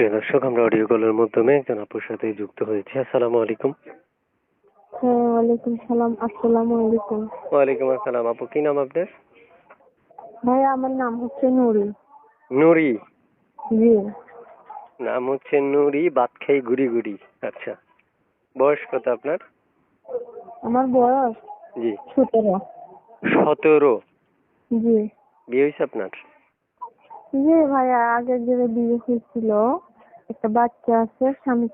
প্রিয় দর্শক আমরা অডিও কলের মাধ্যমে একজন আপুর সাথে যুক্ত হয়েছি। আসসালামু আলাইকুম। ওয়ালাইকুম সালাম আসসালামু আলাইকুম। ওয়ালাইকুম আসসালাম। আপু কি নাম আপনার? ভাই আমার নাম হচ্ছে নুরি। নুরি? জি। নাম হচ্ছে নুরি বাত খাই গুড়ি গুড়ি। আচ্ছা। বয়স কত আপনার? আমার বয়স জি। সতেরো। সতেরো? জি। বিয়ে হয়েছে আপনার? জি ভাইয়া আগে যে বিয়ে হয়েছিল। একটা বাচ্চা আছে, স্বামী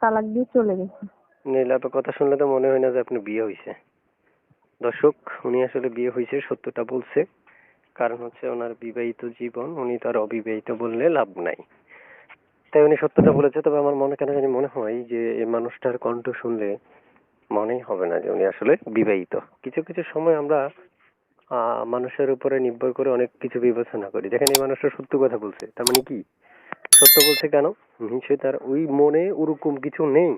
তালাক দিয়ে চলে গেছে। নীলা আপনার কথা শুনলে তো মনে হয় না যে আপনার বিয়ে হয়েছে দর্শক, উনি আসলে বিয়ে হয়েছে সত্যটা বলছে। কারণ হচ্ছে ওনার বিবাহিত জীবন, উনি তার অবিবাহিত বললে লাভ নাই। তাই উনি সত্যটা বলেছে, তবে আমার মনে কেন জানি মনে হয় যে এই মানুষটার কণ্ঠ শুনলে মনেই হবে না যে উনি আসলে বিবাহিত। কিছু কিছু সময় আমরা মানুষের উপরে নির্ভর করে অনেক কিছু বিবেচনা করি। দেখেন এই মানুষটা সত্য কথা বলছে, তার মানে কি? সত্য বলছে কেন? নিশ্চয়ই তার ওই মনে ওরকম কিছু নেই।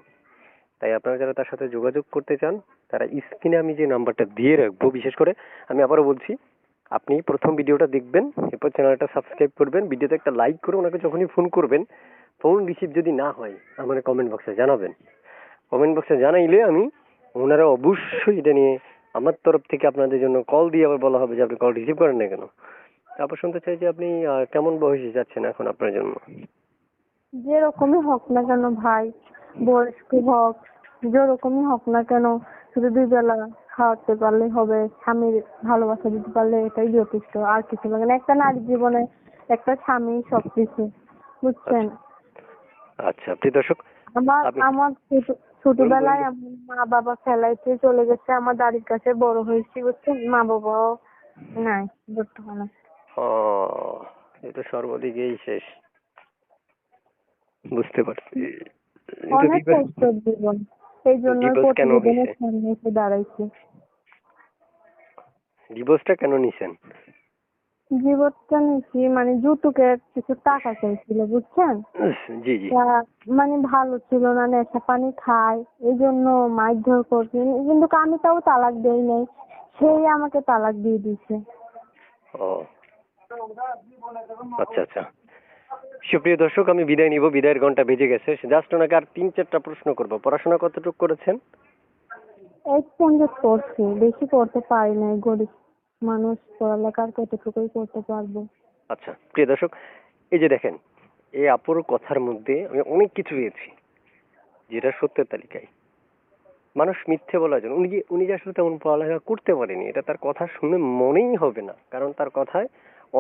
তাই আপনারা যারা তার সাথে যোগাযোগ করতে চান, তারা স্ক্রিনে আমি যে নাম্বারটা দিয়ে রাখব, বিশেষ করে আমি আবারও বলছি, আপনি প্রথম ভিডিওটা দেখবেন, এরপর চ্যানেলটা সাবস্ক্রাইব করবেন, ভিডিওতে একটা লাইক করে ওনাকে যখনই ফোন করবেন, ফোন রিসিভ যদি না হয় আমার কমেন্ট বক্সে জানাবেন। কমেন্ট বক্সে জানাইলে আমি ওনারা অবশ্যই এটা নিয়ে আমার তরফ থেকে আপনাদের জন্য কল দিয়ে আবার বলা হবে যে আপনি কল রিসিভ করেন না কেন। তারপর শুনতে চাই যে আপনি কেমন বয়সে যাচ্ছেন এখন আপনার জন্য? যেরকমই হোক না কেন ভাই বয়স্ক হোক যেরকমই হোক না কেন শুধু দুই বেলা খাওয়াতে পারলে হবে স্বামীর ভালোবাসা দিতে পারলে এটাই যথেষ্ট আর কিছু লাগে না। একটা নারীর জীবনে একটা স্বামী সবকিছু বুঝছেন? আচ্ছা প্রিয় দর্শক আমার আমার ছোট- ছোটবেলায় আমার মা বাবা ফেলাইতে চলে গেছে আমার দাদির কাছে বড় হয়েছি বুঝছেন? মা বাবাও নাই বর্তমানে। ও এটা সর্বদিকেই শেষ। বুঝতে পারছি। অনেক কষ্টের জীবন। এই জন্য প্রতিবেদনের সামনে এসে দাঁড়াইছি। ডিভোর্সটা কেন নিছেন? জীবনটা নিছি মানে যৌতুকের কিছু টাকা চাইছিল বুঝছেন? জি জি। মানে ভালো ছিল না নেশা পানি খায় এই জন্য মারধর করছে। কিন্তু আমি তাও তালাক দেই নাই সেই আমাকে তালাক দিয়ে দিছে ও আচ্ছা আচ্ছা। সুপ্রিয় দর্শক আমি বিদায় নিব। বিদায়ের ঘণ্টা বেজে গেছে। জাস্ট ওনাকে আর তিন চারটা প্রশ্ন করব। পড়াশোনা কতটুকু করেছেন? করছি বেশি করতে পারি নাই। গরিব মানুষ পড়ালেখার কতটুকুই করতে পারব? আচ্ছা প্রিয় দর্শক এই যে দেখেন এই আপুর কথার মধ্যে আমি অনেক কিছু পেয়েছি যেটা সত্যের তালিকায়। মানুষ মিথ্যে বলার জন্য উনি যে উনি যে আসলে তেমন পড়ালেখা করতে পারেনি এটা তার কথা শুনে মনেই হবে না। কারণ তার কথায়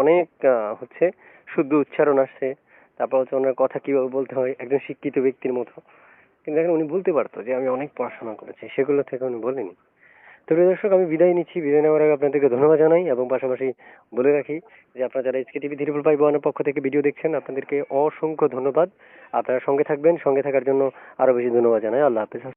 অনেক হচ্ছে শুদ্ধ উচ্চারণ আসছে। তারপর হচ্ছে ওনার কথা কীভাবে বলতে হয়, একজন শিক্ষিত ব্যক্তির মতো। কিন্তু দেখেন উনি বলতে পারতো যে আমি অনেক পড়াশোনা করেছি, সেগুলো থেকে উনি বলেনি। তো প্রিয় দর্শক, আমি বিদায় নিচ্ছি। বিদায় নেওয়ার আগে আপনাদেরকে ধন্যবাদ জানাই এবং পাশাপাশি বলে রাখি যে আপনারা যারা এসকে টিভি ধীরপুর পাই ওয়ানের পক্ষ থেকে ভিডিও দেখছেন, আপনাদেরকে অসংখ্য ধন্যবাদ। আপনারা সঙ্গে থাকবেন, সঙ্গে থাকার জন্য আরও বেশি ধন্যবাদ জানাই। আল্লাহ হাফেজ।